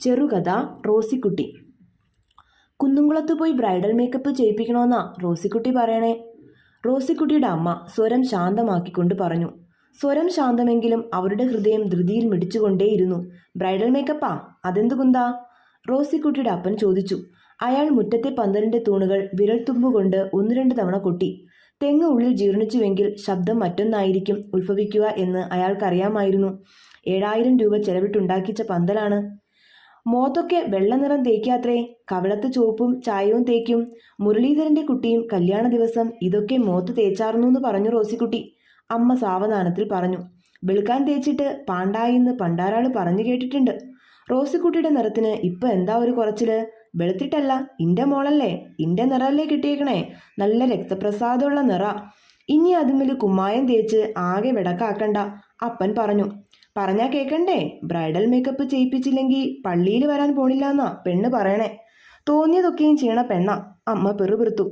ചെറുകഥ റോസിക്കുട്ടി. കുന്നുംകുളത്ത് പോയി bridal makeup ചെയ്യിപ്പിക്കണമെന്നാ Rosykutty പറയണേ. റോസിക്കുട്ടിയുടെ അമ്മ സ്വരം ശാന്തമാക്കിക്കൊണ്ട് പറഞ്ഞു. സ്വരം ശാന്തമെങ്കിലും അവരുടെ ഹൃദയം ധൃതിയിൽ മിടിച്ചുകൊണ്ടേയിരുന്നു. ബ്രൈഡൽ മേക്കപ്പാ? അതെന്തു കുന്താ? റോസിക്കുട്ടിയുടെ അപ്പൻ ചോദിച്ചു. അയാൾ മുറ്റത്തെ പന്തലിന്റെ തൂണുകൾ വിരൽത്തുമ്പുകൊണ്ട് ഒന്ന് രണ്ട് തവണ കൊട്ടി. തെങ്ങ് ഉള്ളിൽ ജീർണിച്ചുവെങ്കിൽ ശബ്ദം മറ്റൊന്നായിരിക്കും ഉത്ഭവിക്കുക എന്ന് അയാൾക്കറിയാമായിരുന്നു. ഏഴായിരം രൂപ ചെലവിട്ടുണ്ടാക്കിച്ച പന്തലാണ്. മോത്തൊക്കെ വെള്ളനിറം തേക്കാത്രേ കവിളത്ത് ചുവപ്പും ചായവും തേക്കും. മുരളീധരന്റെ കുട്ടിയും കല്യാണ ദിവസം ഇതൊക്കെ മോത്ത് തേച്ചാർന്നു എന്ന് പറഞ്ഞു റോസിക്കുട്ടി. അമ്മ സാവധാനത്തിൽ പറഞ്ഞു. വെളുക്കാൻ തേച്ചിട്ട് പാണ്ടായിന്ന് പണ്ടാരാൾ പറഞ്ഞു കേട്ടിട്ടുണ്ട്. റോസിക്കുട്ടിയുടെ നിറത്തിന് ഇപ്പൊ എന്താ ഒരു കുറച്ചിൽ? വെളുത്തിട്ടല്ല ഇന്റെ മോളല്ലേ ഇന്റെ നിറല്ലേ കിട്ടിയേക്കണേ നല്ല രക്തപ്രസാദമുള്ള നിറ. ഇനി അതുമിൽ കുമ്മായം തേച്ച് ആകെ വിടക്കാക്കണ്ട അപ്പൻ പറഞ്ഞു. പറഞ്ഞാ കേക്കണ്ടേ? ബ്രൈഡൽ മേക്കപ്പ് ചെയ്യിപ്പിച്ചില്ലെങ്കിൽ പള്ളിയിൽ വരാൻ പോണില്ല എന്നാ പെണ്ണ് പറയണേ. തോന്നിയതൊക്കെയും ചെയ്യണ പെണ്ണ. അമ്മ പെറുപിറുത്തു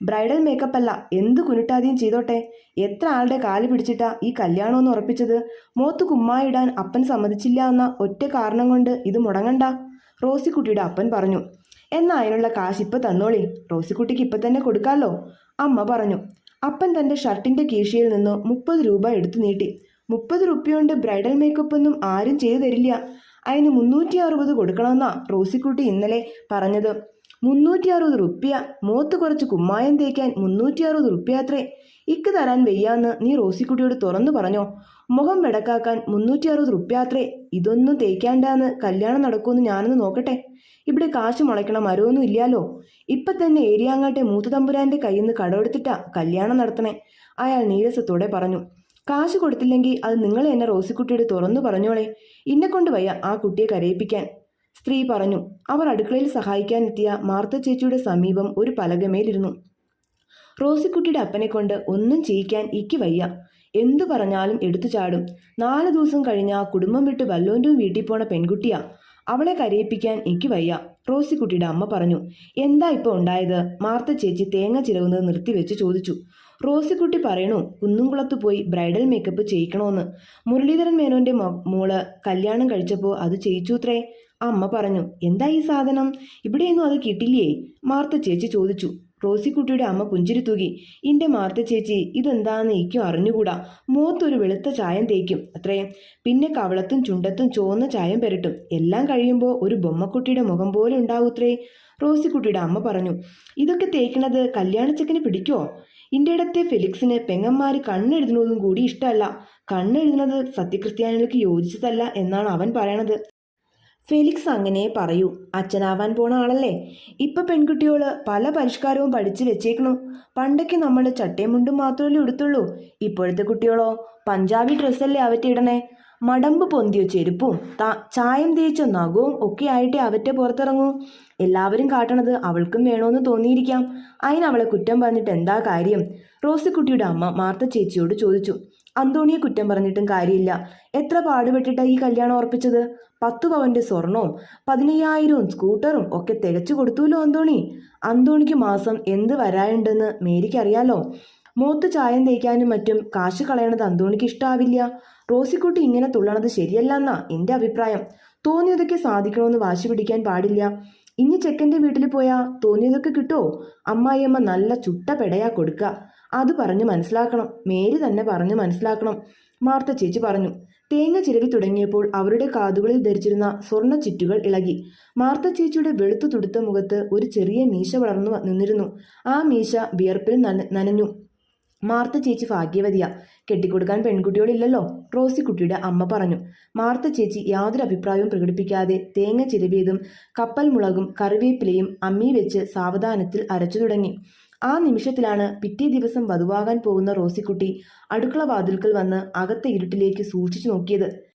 ബ്രൈഡൽ മേക്കപ്പ് അല്ല എന്ത് കുനിട്ടാദ്യം ചെയ്തോട്ടെ? എത്ര ആളുടെ കാൽ പിടിച്ചിട്ടാ ഈ കല്യാണമെന്ന് ഉറപ്പിച്ചത്? മോത്ത് കുമ്മായിടാൻ അപ്പൻ സമ്മതിച്ചില്ല എന്ന ഒറ്റ കാരണം കൊണ്ട് ഇത് മുടങ്ങണ്ട. റോസിക്കുട്ടിയുടെ അപ്പൻ പറഞ്ഞു. എന്നാ അതിനുള്ള കാശ് ഇപ്പൊ തന്നോളി. റോസിക്കുട്ടിക്ക് ഇപ്പൊ തന്നെ കൊടുക്കാമല്ലോ അമ്മ പറഞ്ഞു. അപ്പൻ തന്റെ ഷർട്ടിന്റെ കീശയിൽ നിന്ന് മുപ്പത് രൂപ എടുത്തു നീട്ടി. മുപ്പത് റുപ്യ കൊണ്ട് ബ്രൈഡൽ മേക്കപ്പൊന്നും ആരും ചെയ്തു തരില്ല. അതിന് മുന്നൂറ്റി അറുപത് കൊടുക്കണമെന്നാ റോസിക്കുട്ടി ഇന്നലെ പറഞ്ഞത്. മുന്നൂറ്റി അറുപത് റുപ്യ മോത്ത് കുറച്ച് കുമ്മായം തേക്കാൻ മുന്നൂറ്റി അറുപത് റുപ്യ അത്രേ. ഇക്ക് തരാൻ വയ്യാന്ന് നീ റോസിക്കുട്ടിയോട് തുറന്നു പറഞ്ഞോ? മുഖം വെടക്കാക്കാൻ മുന്നൂറ്റി അറുപത് റുപ്യ അത്രേ. ഇതൊന്നും തേക്കാണ്ടാന്ന് കല്യാണം നടക്കുമെന്ന് ഞാനൊന്ന് നോക്കട്ടെ. ഇവിടെ കാശ് മുളയ്ക്കണ മരമൊന്നും ഇല്ലാലോ? ഇപ്പൊ തന്നെ ഏരിയാങ്ങാട്ടെ മൂത്തുതമ്പുരാന്റെ കയ്യിൽ നിന്ന് കടമെടുത്തിട്ടാ കല്യാണം നടത്തണേ. അയാൾ നീരസത്തോടെ പറഞ്ഞു. കാശ് കൊടുത്തില്ലെങ്കിൽ അത് നിങ്ങൾ എന്നെ റോസിക്കുട്ടിയുടെ തുറന്നു പറഞ്ഞോളെ. ഇന്നെ കൊണ്ട് വയ്യ ആ കുട്ടിയെ കരയിപ്പിക്കാൻ. സ്ത്രീ പറഞ്ഞു അവർ അടുക്കളയിൽ സഹായിക്കാനെത്തിയ മാർത്ത ചേച്ചിയുടെ സമീപം ഒരു പലകമേലിരുന്നു. റോസിക്കുട്ടിയുടെ അപ്പനെ കൊണ്ട് ഒന്നും ചെയ്യിക്കാൻ ഇക്ക് വയ്യ. എന്തു പറഞ്ഞാലും എടുത്തു ചാടും. നാല് ദിവസം കഴിഞ്ഞ കുടുംബം വിട്ട് വല്ലോന്റെയും വീട്ടിൽ പോണ പെൺകുട്ടിയാ. അവളെ കരയിപ്പിക്കാൻ എനിക്ക് വയ്യ. റോസിക്കുട്ടിയുടെ അമ്മ പറഞ്ഞു എന്താ ഇപ്പോൾ ഉണ്ടായത്? മാർത്ത ചേച്ചി തേങ്ങ ചിലവുന്നത് നിർത്തിവെച്ച് ചോദിച്ചു. റോസിക്കുട്ടി പറയണു കുന്നുംകുളത്ത് പോയി ബ്രൈഡൽ മേക്കപ്പ് ചെയ്യിക്കണോന്ന്. മുരളീധരൻ മേനോന്റെ മോൾ കല്യാണം കഴിച്ചപ്പോൾ അത് ചെയ്യിച്ചൂത്രേ? അമ്മ പറഞ്ഞു എന്താ ഈ സാധനം? ഇവിടെയൊന്നും അത് കിട്ടില്ലേ? മാർത്ത ചേച്ചി ചോദിച്ചു. റോസിക്കുട്ടിയുടെ അമ്മ പുഞ്ചിരി തൂകി ഇന്റെ മാർത്ത ചേച്ചി ഇതെന്താന്ന് എനിക്കും അറിഞ്ഞുകൂടാ. മൂത്തൊരു വെളുത്ത ചായം തേക്കും അത്രേ. പിന്നെ കവളത്തും ചുണ്ടത്തും ചുവന്ന ചായം പെരട്ടും. എല്ലാം കഴിയുമ്പോൾ ഒരു ബൊമ്മക്കുട്ടിയുടെ മുഖം പോലെ ഉണ്ടാവൂത്രേ. റോസിക്കുട്ടിയുടെ അമ്മ പറഞ്ഞു ഇതൊക്കെ തേക്കണത് കല്യാണച്ചക്കന് പിടിക്കുമോ ഇന്റെ ഇടത്തെ ഫെലിക്സിന് പെങ്ങന്മാര് കണ്ണെഴുതുന്നതും കൂടി ഇഷ്ടമല്ല. കണ്ണെഴുതുന്നത് സത്യക്രിസ്ത്യാനികൾക്ക് യോജിച്ചതല്ല എന്നാണ് അവൻ പറയണത്. ഫെലിക്സ് അങ്ങനെ പറയൂ അച്ഛനാവാൻ പോണ ആളല്ലേ? ഇപ്പൊ പെൺകുട്ടിയോൾ പല പരിഷ്കാരവും പഠിച്ചു വെച്ചേക്കണു. പണ്ടൊക്കെ നമ്മൾ ചട്ടയും മുണ്ടും മാത്രമല്ലേ ഉടുത്തുള്ളൂ. ഇപ്പോഴത്തെ കുട്ടികളോ പഞ്ചാബി ഡ്രസ്സല്ലേ അവറ്റ ഇടണേ? മടമ്പ് പൊന്തിയോ ചെരുപ്പും ചായം തേച്ചോ നഖവും ഒക്കെ ആയിട്ടേ അവറ്റ പുറത്തിറങ്ങൂ. എല്ലാവരും കാട്ടണത് അവൾക്കും വേണോന്ന് തോന്നിയിരിക്കാം. അയിന് അവളെ കുറ്റം പറഞ്ഞിട്ട് എന്താ കാര്യം? റോസിക്കുട്ടിയുടെ അമ്മ മാർത്ത ചേച്ചിയോട് ചോദിച്ചു. അന്തോണിയെ കുറ്റം പറഞ്ഞിട്ടും കാര്യമില്ല. എത്ര പാടുപെട്ടിട്ടാണ് ഈ കല്യാണം ഉറപ്പിച്ചത്? പത്തു പവന്റെ സ്വർണവും പതിനയ്യായിരവും സ്കൂട്ടറും ഒക്കെ തികച്ചു കൊടുത്തുല്ലോ അന്തോണി. അന്തോണിക്ക് മാസം എന്ത് വരാനുണ്ടെന്ന് മേരിക്കറിയാലോ? മൂത്ത് ചായം തേക്കാനും മറ്റും കാശ് കളയണത് അന്തോണിക്ക് ഇഷ്ടാവില്ല. റോസിക്കുട്ടി ഇങ്ങനെ തുള്ളണത് ശരിയല്ലെന്നാ എന്റെ അഭിപ്രായം. തോന്നിയതൊക്കെ സാധിക്കണമെന്ന് വാശി പിടിക്കാൻ പാടില്ല. ഇനി ചെക്കന്റെ വീട്ടിൽ പോയാ തോന്നിയതൊക്കെ കിട്ടുമോ അമ്മായിയമ്മ നല്ല ചുട്ട പെടയാ കൊടുക്കുക അത് പറഞ്ഞു മനസ്സിലാക്കണം. മേരി തന്നെ പറഞ്ഞു മനസ്സിലാക്കണം. മാർത്ത ചേച്ചി പറഞ്ഞു. തേങ്ങ ചിരവി തുടങ്ങിയപ്പോൾ അവരുടെ കാതുകളിൽ ധരിച്ചിരുന്ന സ്വർണ ചുറ്റുകൾ ഇളകി. മാർത്ത ചേച്ചിയുടെ വെളുത്തു തുടുത്ത മുഖത്ത് ഒരു ചെറിയ മീശ വളർന്നു നിന്നിരുന്നു. ആ മീശ വിയർപ്പിൽ നന- നനഞ്ഞു. മാർത്ത ചേച്ചി ഭാഗ്യവതിയാ. കെട്ടിക്കൊടുക്കാൻ പെൺകുട്ടികളില്ലല്ലോ. റോസിക്കുട്ടിയുടെ അമ്മ പറഞ്ഞു. മാർത്ത ചേച്ചി യാതൊരു അഭിപ്രായവും പ്രകടിപ്പിക്കാതെ തേങ്ങ ചിരവിയതും കപ്പൽ മുളകും കറിവേപ്പിലയും അമ്മി വെച്ച് സാവധാനത്തിൽ അരച്ചു തുടങ്ങി. ആ നിമിഷത്തിലാണ് പിറ്റേ ദിവസം വധുവാകാൻ പോകുന്ന റോസിക്കുട്ടി അടുക്കള വാതിൽക്കൽ വന്ന് അകത്തെ ഇരുട്ടിലേക്ക് സൂക്ഷിച്ചു നോക്കിയത്.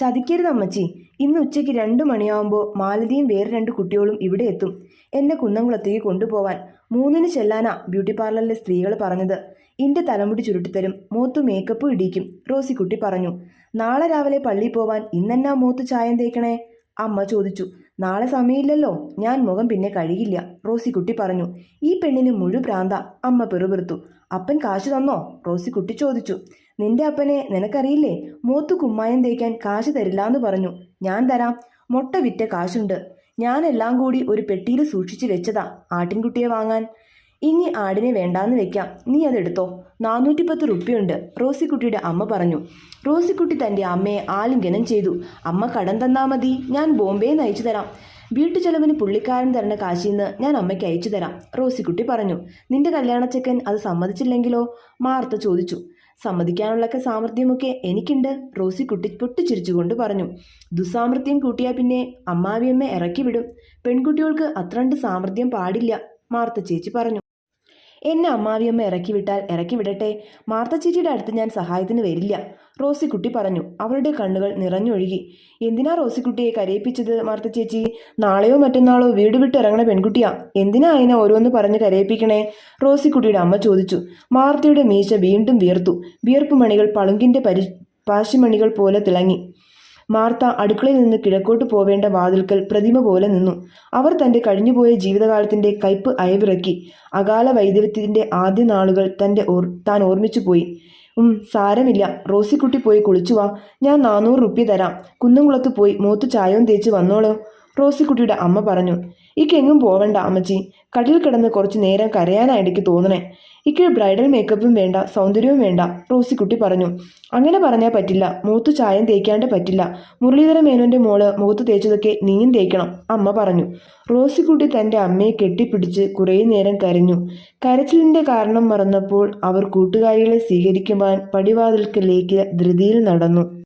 ചതിക്കരുത് അമ്മച്ചി. ഇന്ന് ഉച്ചയ്ക്ക് രണ്ടു മണിയാവുമ്പോൾ മാലതിയും വേറെ രണ്ട് കുട്ടികളും ഇവിടെ എത്തും. എന്നെ കുന്നംകുളത്തേക്ക് കൊണ്ടുപോവാൻ മൂന്നിന് ചെല്ലാനാ ബ്യൂട്ടി പാർലറിലെ സ്ത്രീകൾ പറഞ്ഞത്. ഇന്റെ തലമുടി ചുരുട്ടിത്തരും മൂത്ത് മേക്കപ്പ് ഇടിക്കും റോസിക്കുട്ടി പറഞ്ഞു. നാളെ രാവിലെ പള്ളിയിൽ പോവാൻ ഇന്നെന്നാ മൂത്ത് ചായം തേക്കണേ? അമ്മ ചോദിച്ചു. നാളെ സമയമില്ലല്ലോ ഞാൻ മുഖം പിന്നെ കഴിയില്ല റോസിക്കുട്ടി പറഞ്ഞു. ഈ പെണ്ണിന് മുഴു പ്രാന്ത അമ്മ പെറുപിറുത്തു. അപ്പൻ കാശ് തന്നോ? റോസിക്കുട്ടി ചോദിച്ചു. നിന്റെ അപ്പനെ നിനക്കറിയില്ലേ? മൂത്ത് കുമ്മായം തേക്കാൻ കാശ് തരില്ലാന്ന് പറഞ്ഞു. ഞാൻ തരാം. മുട്ട വിറ്റ കാശുണ്ട്. ഞാനെല്ലാം കൂടി ഒരു പെട്ടിയിൽ സൂക്ഷിച്ചു വെച്ചതാ. ആട്ടിൻകുട്ടിയെ വാങ്ങാൻ. ഇനി ആടിനെ വേണ്ടാന്ന് വെക്കാം. നീ അതെടുത്തോ നാനൂറ്റിപ്പത്ത് റുപ്യുണ്ട്. റോസിക്കുട്ടിയുടെ അമ്മ പറഞ്ഞു. റോസിക്കുട്ടി തന്റെ അമ്മയെ ആലിംഗനം ചെയ്തു. അമ്മ കടം തന്നാ മതി. ഞാൻ ബോംബെ നയിച്ചു തരാം. വീട്ടു ചെലവിന് പുള്ളിക്കാരൻ തരണ കാശിന്ന് ഞാൻ അമ്മയ്ക്ക് അയച്ചു തരാം. റോസിക്കുട്ടി പറഞ്ഞു. നിന്റെ കല്യാണച്ചക്കൻ അത് സമ്മതിച്ചില്ലെങ്കിലോ? മാർത്ത ചോദിച്ചു. സമ്മതിക്കാനുള്ളൊക്കെ സാമർഥ്യമൊക്കെ എനിക്കുണ്ട് റോസി കുട്ടി പൊട്ടിച്ചിരിച്ചുകൊണ്ട് പറഞ്ഞു. ദുസ്സാമർഥ്യം കൂട്ടിയാൽ പിന്നെ അമ്മാവിയമ്മ ഇറക്കി വിടും പെൺകുട്ടികൾക്ക് അത്രണ്ട് സാമർഥ്യം പാടില്ല മാർത്ത ചേച്ചി പറഞ്ഞു. എന്നെ അമ്മാവിയമ്മ ഇറക്കി വിട്ടാൽ ഇറക്കി വിടട്ടെ? മാർത്ത ചേച്ചിയുടെ അടുത്ത് ഞാൻ സഹായത്തിന് വരില്ല. റോസിക്കുട്ടി പറഞ്ഞു. അവളുടെ കണ്ണുകൾ നിറഞ്ഞൊഴുകി. എന്തിനാ റോസിക്കുട്ടിയെ കരയിപ്പിച്ചത് മാർത്ത ചേച്ചി? നാളെയോ മറ്റന്നാളോ വീട് വിട്ടിറങ്ങണ പെൺകുട്ടിയാ. എന്തിനാ അതിനെ ഓരോന്ന് പറഞ്ഞ് കരയിപ്പിക്കണേ? റോസിക്കുട്ടിയുടെ അമ്മ ചോദിച്ചു. മാർത്തയുടെ മീശ വീണ്ടും വിയർത്തു. വിയർപ്പ് മണികൾ പളുങ്കിന്റെ പരി പാശിമണികൾ പോലെ തിളങ്ങി. മാർത്ത അടുക്കളയിൽ നിന്ന് കിഴക്കോട്ട് പോവേണ്ട വാതിൽക്കൽ പ്രതിമ പോലെ നിന്നു. അവർ തന്റെ കഴിഞ്ഞുപോയ ജീവിതകാലത്തിന്റെ കയ്പ് അയവിറക്കി. അകാല വൈദ്യത്തിന്റെ ആദ്യ നാളുകൾ തന്റെ ഓർ താൻ ഓർമ്മിച്ചു പോയി. ഉം സാരമില്ല. റോസിക്കുട്ടി പോയി കുളിച്ചു വാ ഞാൻ നാനൂറ് റുപ്യ തരാം. കുന്നംകുളത്ത് പോയി മൂത്ത് ചായവും തേച്ച് വന്നോളൂ. റോസിക്കുട്ടിയുടെ അമ്മ പറഞ്ഞു ഇക്കെങ്ങും പോവണ്ട അമ്മച്ചി. കടലിൽ കിടന്ന് കുറച്ച് നേരം കരയാനാ എനിക്ക് തോന്നണേ. ഇക്ക് ബ്രൈഡൽ മേക്കപ്പും വേണ്ട സൗന്ദര്യവും വേണ്ട റോസിക്കുട്ടി പറഞ്ഞു. അങ്ങനെ പറഞ്ഞാൽ പറ്റില്ല. മൂത്ത് ചായം തേക്കാണ്ട് പറ്റില്ല. മുരളീധര മേനോന്റെ മോൾ മൂത്ത് തേച്ചതൊക്കെ നീയും തേക്കണം അമ്മ പറഞ്ഞു. റോസിക്കുട്ടി തന്റെ അമ്മയെ കെട്ടിപ്പിടിച്ച് കുറേ നേരം കരഞ്ഞു. കരച്ചിലിന്റെ കാരണം മറന്നപ്പോൾ അവർ കൂട്ടുകാരികളെ സ്വീകരിക്കുവാൻ പടിവാതിൽക്കലേക്ക് ധൃതിയിൽ നടന്നു.